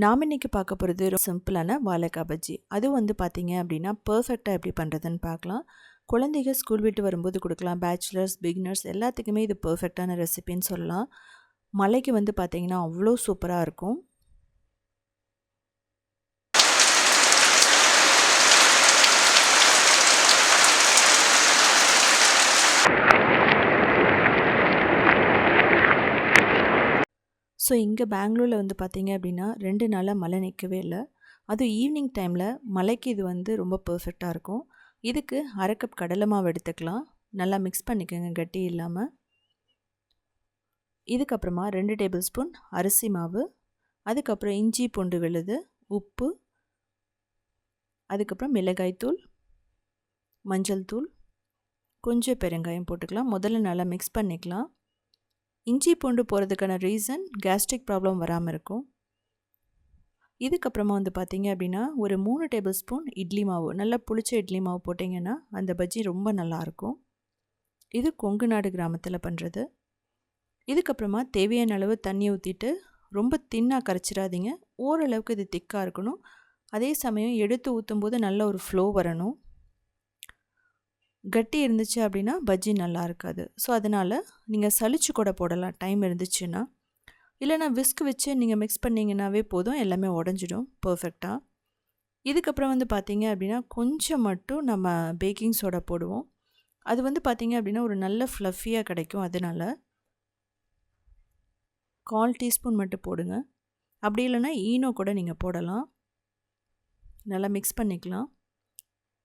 நாம் இன்றைக்கி பார்க்க போகிறது ரொம்ப சிம்பிளான வாழைக்காய் பஜ்ஜி அதுவும் வந்து பார்த்திங்க அப்படின்னா பர்ஃபெக்டாக எப்படி பண்ணுறதுன்னு பார்க்கலாம். குழந்தைங்க ஸ்கூல் விட்டு வரும்போது கொடுக்கலாம். பேச்சுலர்ஸ் பிகினர்ஸ் எல்லாத்துக்குமே இது பர்ஃபெக்டான ரெசிபின்னு சொல்லலாம். மலைக்கு வந்து பார்த்திங்கன்னா அவ்வளோ சூப்பராக இருக்கும். ஸோ இங்கே பெங்களூரில் வந்து பார்த்தீங்க அப்படின்னா ரெண்டு நாளாக மழை நிற்கவே இல்லை. அதுவும் ஈவினிங் டைமில் மலைக்கு இது வந்து ரொம்ப பர்ஃபெக்டாக இருக்கும். இதுக்கு அரை கப் கடலை மாவு எடுத்துக்கலாம். நல்லா மிக்ஸ் பண்ணிக்கோங்க கட்டி இல்லாமல் இதுக்கப்புறமா ரெண்டு டேபிள் ஸ்பூன் அரிசி மாவு. அதுக்கப்புறம் இஞ்சி பூண்டு விழுது உப்பு. அதுக்கப்புறம் மிளகாய்த்தூள் மஞ்சள் தூள். கொஞ்சம் பெருங்காயம் போட்டுக்கலாம். முதல்ல நல்லா மிக்ஸ் பண்ணிக்கலாம். இஞ்சி பூண்டு போகிறதுக்கான ரீசன் கேஸ்ட்ரிக் ப்ராப்ளம் வராமல் இருக்கும். இதுக்கப்புறமா வந்து பார்த்திங்க அப்படின்னா ஒரு மூணு டேபிள் ஸ்பூன் இட்லி மாவு நல்லா புளிச்ச இட்லி மாவு போட்டிங்கன்னா அந்த பஜ்ஜி ரொம்ப நல்லாயிருக்கும் இது கொங்கு நாடு கிராமத்தில் பண்ணுறது இதுக்கப்புறமா தேவையான அளவு தண்ணி ஊற்றிட்டு ரொம்ப தின்னாக கரைச்சிடாதீங்க. ஓரளவுக்கு இது திக்காக இருக்கணும். அதே சமயம் எடுத்து ஊற்றும் போது நல்ல ஒரு ஃப்ளோ வரணும். கட்டி இருந்துச்சு அப்படின்னா பஜ்ஜி நல்லா இருக்காது. ஸோ அதனால் நீங்கள் சளிச்சு கூட போடலாம். டைம் இருந்துச்சுன்னா. இல்லைனா விஸ்க் வச்சு நீங்கள் மிக்ஸ் பண்ணிங்கன்னாவே போதும். எல்லாமே உடஞ்சிடும். பர்ஃபெக்டாக இதுக்கப்புறம் வந்து பார்த்திங்க அப்படின்னா கொஞ்சம் மட்டும் நம்ம பேக்கிங் சோடா போடுவோம். அது வந்து பார்த்திங்க அப்படின்னா ஒரு நல்ல ஃப்ளஃபியாக கிடைக்கும் அதனால். கால் டீஸ்பூன் மட்டும் போடுங்க. அப்படி இல்லைன்னா ஈனோ கூட நீங்கள் போடலாம். நல்லா மிக்ஸ் பண்ணிக்கலாம்.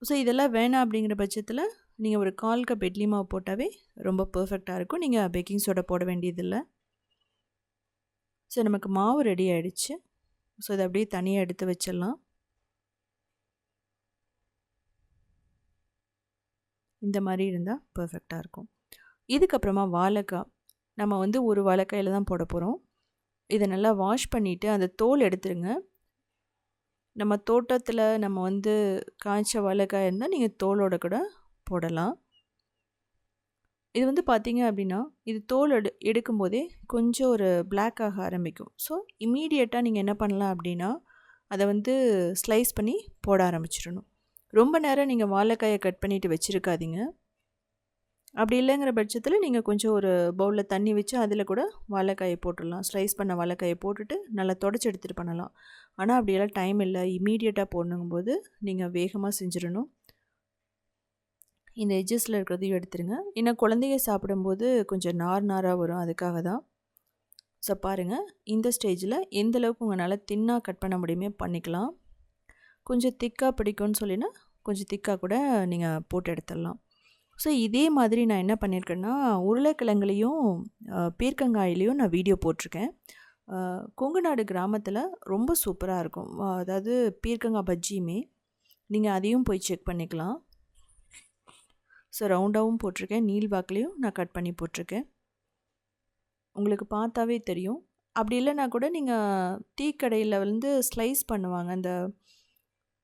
ஸோ இதெல்லாம் வேணாம் அப்படிங்கிற பட்சத்தில் நீங்கள் ஒரு கால் கப் இட்லி மாவு போட்டாவே ரொம்ப பர்ஃபெக்டாக இருக்கும். நீங்கள் பேக்கிங் சோடா போட வேண்டியதில்லை. ஸோ நமக்கு மாவு ரெடி ஆகிடுச்சு ஸோ இதை அப்படியே தனியாக எடுத்து வச்சிடலாம். இந்த மாதிரி இருந்தால் பர்ஃபெக்டாக இருக்கும். இதுக்கப்புறமா வாழைக்காய். நம்ம வந்து ஒரு வாழைக்காயில் தான் போட போகிறோம் இதை நல்லா வாஷ் பண்ணிவிட்டு அந்த தோல் எடுத்துருங்க. நம்ம தோட்டத்தில் நம்ம வந்து காய்ச்ச வாழைக்காய் இருந்தால் நீங்கள் தோலோட கூட போடலாம். இது வந்து பார்த்தீங்க அப்படின்னா இது தோல் எடு எடுக்கும்போதே கொஞ்சம் ஒரு பிளாக் ஆக ஆரம்பிக்கும். ஸோ இம்மீடியட்டாக நீங்கள் என்ன பண்ணலாம் அப்படின்னா அதை வந்து ஸ்லைஸ் பண்ணி போட ஆரம்பிச்சிடணும். ரொம்ப நேரம் நீங்கள் வாழைக்காயை கட் பண்ணிவிட்டு வச்சுருக்காதீங்க. அப்படி இல்லைங்கிற பட்சத்தில் நீங்கள் கொஞ்சம் ஒரு பவுலில் தண்ணி வச்சு அதில் கூட வாழைக்காயை போட்டுடலாம். ஸ்லைஸ் பண்ண வாழைக்காயை போட்டுட்டு நல்லா தொடச்சி எடுத்துகிட்டு பண்ணலாம். ஆனால் அப்படியெல்லாம் டைம் இல்லை. இமீடியட்டாக போடணுங்கும்போது நீங்கள் வேகமாக செஞ்சிடணும். இந்த எஜ்ஜஸில் இருக்கிறதையும் எடுத்துருங்க. இன்னும் குழந்தைங்க சாப்பிடும்போது கொஞ்சம் நார் நாராக வரும். அதுக்காக தான். ஸோ பாருங்கள் இந்த ஸ்டேஜில் எந்த அளவுக்கு உங்களால் தின்னாக கட் பண்ண முடியுமே பண்ணிக்கலாம். கொஞ்சம் திக்காக பிடிக்கும்னு சொல்லினா கொஞ்சம் திக்காக கூட நீங்கள் போட்டு எடுத்துடலாம். ஸோ இதே மாதிரி நான் என்ன பண்ணியிருக்கேன்னா உருளைக்கிழங்குலேயும் பீர்க்கங்காயிலையும் நான் வீடியோ போட்டிருக்கேன். கொங்குநாடு கிராமத்தில் ரொம்ப சூப்பராக இருக்கும். அதாவது பீர்க்கங்காய் பஜ்ஜியுமே. நீங்கள் அதையும் போய் செக் பண்ணிக்கலாம். ஸோ ரவுண்டாகவும் போட்டிருக்கேன். நீல் வாக்குலேயும் நான் கட் பண்ணி போட்டிருக்கேன். உங்களுக்கு பார்த்தாவே தெரியும். அப்படி இல்லைனா கூட நீங்கள் டீ கடையில் வந்து ஸ்லைஸ் பண்ணுவாங்க அந்த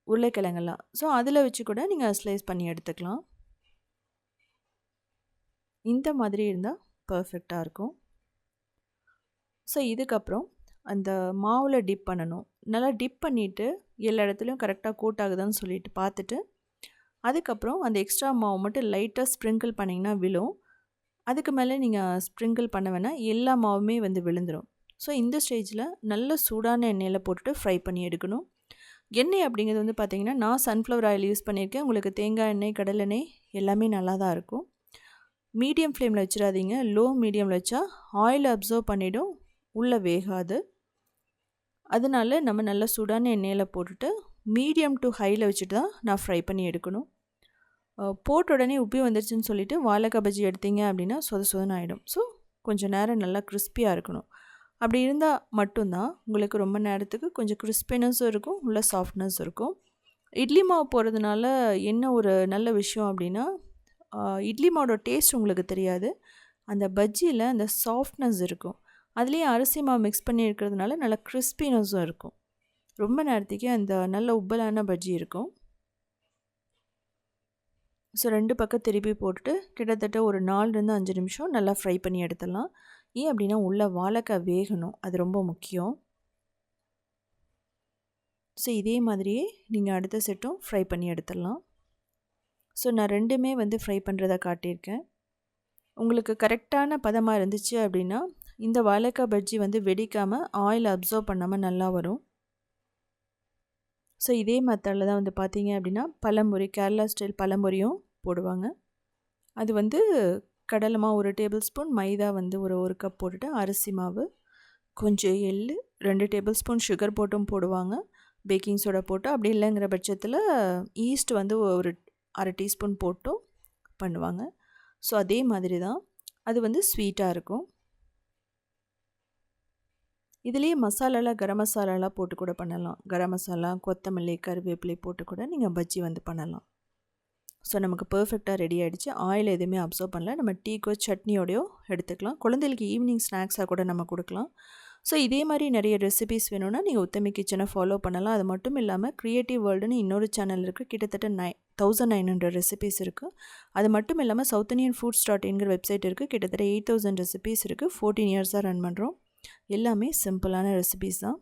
உருளைக்கிழங்கெல்லாம். ஸோ அதில் வச்சு கூட நீங்கள் ஸ்லைஸ் பண்ணி எடுத்துக்கலாம். இந்த மாதிரி இருந்தால் பர்ஃபெக்டாக இருக்கும். ஸோ இதுக்கப்புறம் அந்த மாவில் டிப் பண்ணணும். நல்லா டிப் பண்ணிவிட்டு எல்லா இடத்துலையும் கரெக்டாக கூட்டாகுதான்னு ஆகுதான்னு சொல்லிட்டு பார்த்துட்டு அதுக்கப்புறம் அந்த எக்ஸ்ட்ரா மாவு மட்டும் லைட்டாக ஸ்ப்ரிங்கிள் பண்ணிங்கன்னா விழும். அதுக்கு மேலே நீங்கள் ஸ்ப்ரிங்கிள் பண்ண வேணால் எல்லா மாவுமே வந்து விழுந்துடும் ஸோ இந்த ஸ்டேஜில் நல்ல சூடான எண்ணெயில் போட்டுட்டு ஃப்ரை பண்ணி எடுக்கணும். எண்ணெய் அப்படிங்கிறது வந்து பார்த்திங்கன்னா நான் சன்ஃப்ளவர் ஆயில் யூஸ் பண்ணியிருக்கேன். உங்களுக்கு தேங்காய் எண்ணெய் கடலெண்ணெய் எல்லாமே நல்லா தான் இருக்கும். மீடியம் ஃப்ளேமில் வச்சிடாதீங்க. லோ மீடியமில் வச்சா ஆயில் அப்சர்வ் பண்ணிவிடும் உள்ளே வேகாது. அதனால நம்ம நல்லா சூடான எண்ணெயில் போட்டுட்டு மீடியம் டு ஹையில் வச்சுட்டு தான் நான் ஃப்ரை பண்ணி எடுக்கணும். போட்ட உடனே உப்பி வந்துருச்சுன்னு சொல்லிவிட்டு வாழைக்காய் பஜ்ஜி எடுத்தீங்க அப்படின்னா சொத சொதன்னு ஆகிடும் ஸோ கொஞ்சம் நேரம் நல்லா கிறிஸ்பியாக இருக்கணும். அப்படி இருந்தால் மட்டும்தான் உங்களுக்கு ரொம்ப நேரத்துக்கு கொஞ்சம் கிறிஸ்பினஸும் இருக்கும் உள்ள சாஃப்ட்னஸ் இருக்கும். இட்லி மாவு போடுறதுனால என்ன ஒரு நல்ல விஷயம் அப்படின்னா இட்லி மாவோட டேஸ்ட் உங்களுக்கு தெரியாது. அந்த பஜ்ஜியில் அந்த சாஃப்ட்னஸ் இருக்கும். அதுலேயும் அரிசி மாவு மிக்ஸ் பண்ணி இருக்கிறதுனால நல்லா கிறிஸ்பினஸும் இருக்கும். ரொம்ப நேரத்துக்கு அந்த நல்ல உப்பலான பஜ்ஜி இருக்கும். ஸோ ரெண்டு பக்கம் திருப்பி போட்டுட்டு கிட்டத்தட்ட ஒரு நாலுலேருந்து அஞ்சு நிமிஷம் நல்லா ஃப்ரை பண்ணி எடுத்துடலாம். ஏன் அப்படின்னா உள்ள வாழைக்காய் வேகணும். அது ரொம்ப முக்கியம். ஸோ இதே மாதிரியே நீங்கள் அடுத்த செட்டும் ஃப்ரை பண்ணி எடுத்துடலாம். ஸோ நான் ரெண்டுமே வந்து ஃப்ரை பண்ணுறதை காட்டியிருக்கேன். உங்களுக்கு கரெக்டான பதமாக இருந்துச்சு அப்படின்னா இந்த வாழைக்காய் பஜ்ஜி வந்து வெடிக்காமல் ஆயில் அப்சர்வ் பண்ணாமல் நல்லா வரும். ஸோ இதே மெத்தடில் தான் வந்து பார்த்தீங்க அப்படின்னா பழம்பொரி கேரளா ஸ்டைல் பழம்பொரியும் போடுவாங்க. அது வந்து கடலை மாவு ஒரு டேபிள் ஸ்பூன் மைதா வந்து ஒரு ஒரு கப் போட்டுட்டு அரிசி மாவு கொஞ்சம் எள் ரெண்டு டேபிள் ஸ்பூன் சுகர் போட்டும் போடுவாங்க. பேக்கிங் சோடா போட்டு அப்படி இல்லைங்கிற பட்சத்தில் ஈஸ்ட் வந்து ஒரு அரை டீஸ்பூன் போட்டும் பண்ணுவாங்க. ஸோ அதே மாதிரி தான். அது வந்து ஸ்வீட்டாக இருக்கும். இதுலேயே மசாலாலாம் கரம் மசாலாலாம் போட்டு கூட பண்ணலாம். கரம் மசாலா கொத்தமல்லி கருவேப்பிலை போட்டு கூட நீங்கள் பஜ்ஜி வந்து பண்ணலாம். ஸோ நமக்கு பர்ஃபெக்டாக ரெடி ஆகிடுச்சு ஆயில் எதுவுமே அப்சர்வ் பண்ணல. நம்ம டீக்கோ சட்னியோடையோ எடுத்துக்கலாம். குழந்தைகளுக்கு ஈவினிங் ஸ்நாக்ஸாக கூட நம்ம கொடுக்கலாம். ஸோ இதே மாதிரி நிறைய ரெசிபிஸ் வேணும்னா நீங்கள் உத்தமி கிச்சனை ஃபாலோ பண்ணலாம். அது மட்டும் இல்லாமல் க்ரியேட்டிவ் வேர்ல்டுன்னு இன்னொரு சேனல் இருக்குது கிட்டத்தட்ட நை தௌசண்ட் நைன் ஹண்ட்ரட் ரெசிபிஸ் இருக்குது அது மட்டும் இல்லாமல் சவுத் இண்டியன் ஃபுட்ஸ் டாட் இன்கிற வெப்சைட் இருக்குது கிட்டத்தட்ட எயிட் தௌசண்ட் ரெசிபிஸ் இருக்குது ஃபோர்டீன் இயர்ஸாக ரன் பண்ணுறோம் எல்லாமே சிம்பிளான ரெசிபீஸ் தான்.